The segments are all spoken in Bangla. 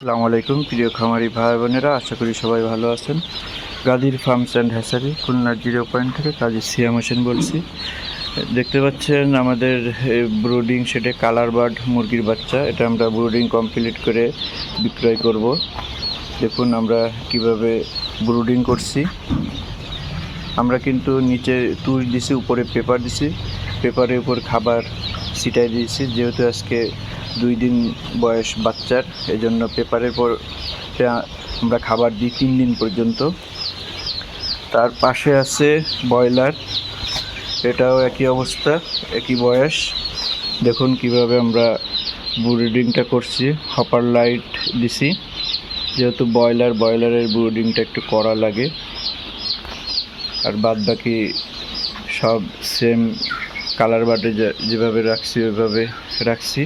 আসসালামু আলাইকুম, প্রিয় খামারি ভাই বোনেরা, আশা করি সবাই ভালো আছেন। গাদির ফার্মস অ্যান্ড হ্যাসারি খুলনার জিরো পয়েন্ট থেকে কাজী সিয়াম হোসেন বলছি। দেখতে পাচ্ছেন আমাদের ব্রুডিং সেটে কালার বার্ড মুরগির বাচ্চা। এটা আমরা ব্রুডিং কমপ্লিট করে বিক্রয় করব। দেখুন আমরা কীভাবে ব্রুডিং করছি। আমরা কিন্তু নিচে তুষ দিছি, উপরে পেপার দিছি। পেপারের উপর খাবার ছিটাই দিয়েছি। যেহেতু আজকে দুই দিন বয়স বাচ্চার এই জন্য পেপারের পর আমরা খাবার দিই তিন দিন পর্যন্ত। তার পাশে আছে ব্রয়লার, এটাও একই অবস্থা, একই বয়স। দেখুন কীভাবে আমরা ব্রুডিংটা করছি, হপার লাইট দিছি। যেহেতু ব্রয়লার, ব্রয়লারের ব্রুডিংটা একটু করা লাগে। আর বাদ বাকি সব সেম কালার বাটে যেভাবে রাখছি, ওইভাবে রাখছি।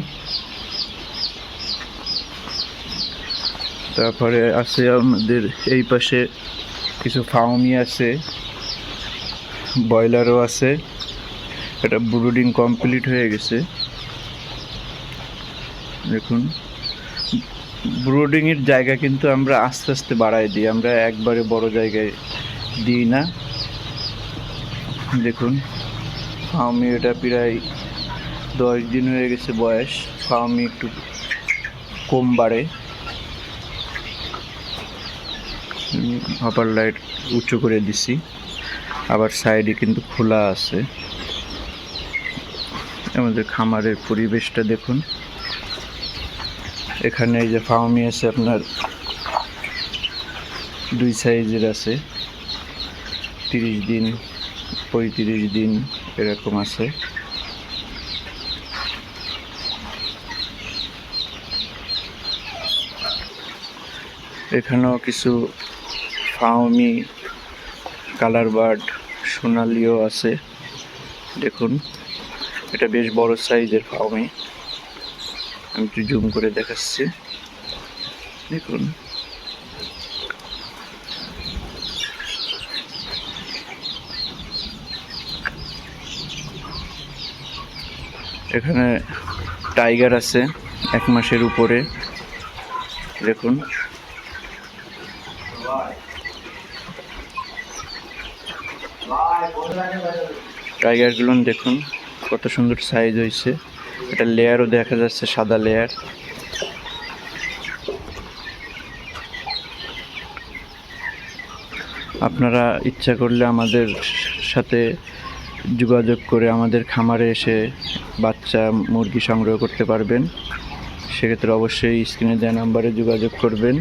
তারপরে আছে আমাদের এই পাশে কিছু ফাউমি আছে, ব্রয়লারও আছে, এটা ব্রুডিং কমপ্লিট হয়ে গেছে। দেখুন, ব্রুডিংয়ের জায়গা কিন্তু আমরা আস্তে আস্তে বাড়াই দিই, আমরা একবারে বড় জায়গায় দিই না। দেখুন, ফাউমি এটা প্রায় দশ দিন হয়ে গেছে বয়স, ফাউমি একটু কম বাড়ে। আপার লাইট উঁচু করে দিছি। আবার সাইডে কিন্তু খোলা আছে। আমাদের খামারের পরিবেশটা দেখুন। এখানে এই যে ফাউমি আছে আপনার দুই সাইজের আছে। তিরিশ দিন, পঁয়ত্রিশ দিন এরকম আছে। এখানেও কিছু ফাউমি কালার বার্ড সোনালিও আছে। দেখুন, এটা বেশ বড় সাইজের ফাউমি আমি একটু জুম করে দেখাচ্ছি। দেখুন। এখানে টাইগার আছে এক মাসের উপরে। দেখুন। টাইগারগুলো দেখুন, কত সুন্দর সাইজ হয়েছে। এটা লেয়ারও দেখা যাচ্ছে, সাদা লেয়ার আপনারা ইচ্ছা করলে আমাদের সাথে যোগাযোগ করে আমাদের খামারে এসে বাচ্চা মুরগি সংগ্রহ করতে পারবেন। সেক্ষেত্রে অবশ্যই স্ক্রিনে দেওয়া নাম্বারে যোগাযোগ করবেন।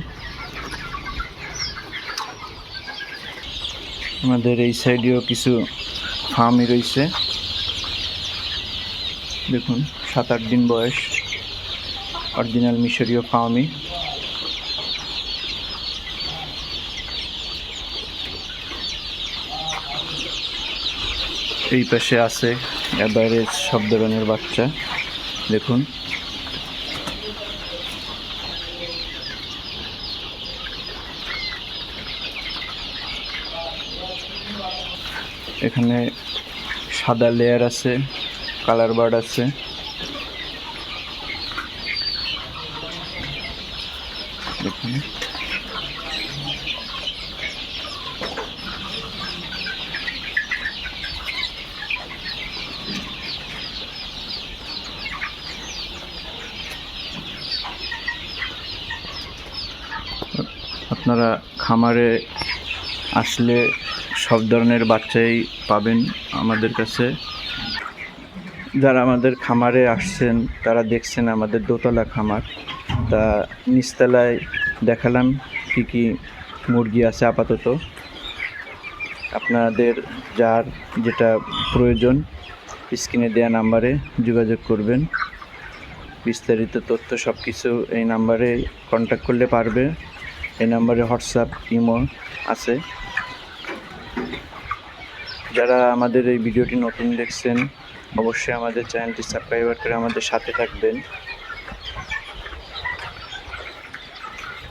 আমাদের এই সাইডেও কিছু ফার্মই রয়েছে। দেখুন সাত আট দিন বয়স। অরিজিনাল মিশরীয় ফার্মই। এই পাশে আছে অ্যাভারেজ সব ধরনের বাচ্চা। দেখুন। এখানে সাদা লেয়ার আছে কালার বার্ড আছে। আপনারা খামারে আসলে সব ধরনের বাচ্চাই পাবেন আমাদের কাছে। যারা আমাদের খামারে আসছেন, তারা দেখছেন আমাদের দোতলা খামার। তা নিচতলায় দেখালাম কী কী মুরগি আছে আপাতত। আপনাদের যার যেটা প্রয়োজন, স্ক্রিনে দেওয়া নাম্বারে যোগাযোগ করবেন। বিস্তারিত তথ্য সব কিছু এই নাম্বারে কন্ট্যাক্ট করলে পারবে। এই নাম্বারে হোয়াটসঅ্যাপ, ইমো আছে। যারা আমাদের এই ভিডিওটি নতুন দেখছেন, অবশ্যই আমাদের চ্যানেলটি সাবস্ক্রাইবার করে আমাদের সাথে থাকবেন।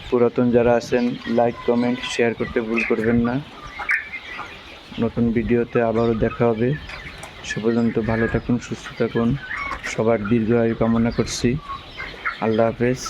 পুরাতন যারা আছেন লাইক কমেন্ট শেয়ার করতে ভুল করবেন না। নতুন ভিডিওতে আবারও দেখা হবে। সে পর্যন্ত ভালো থাকুন, সুস্থ থাকুন। সবার দীর্ঘ আয়ু কামনা করছি। আল্লাহ হাফেজ।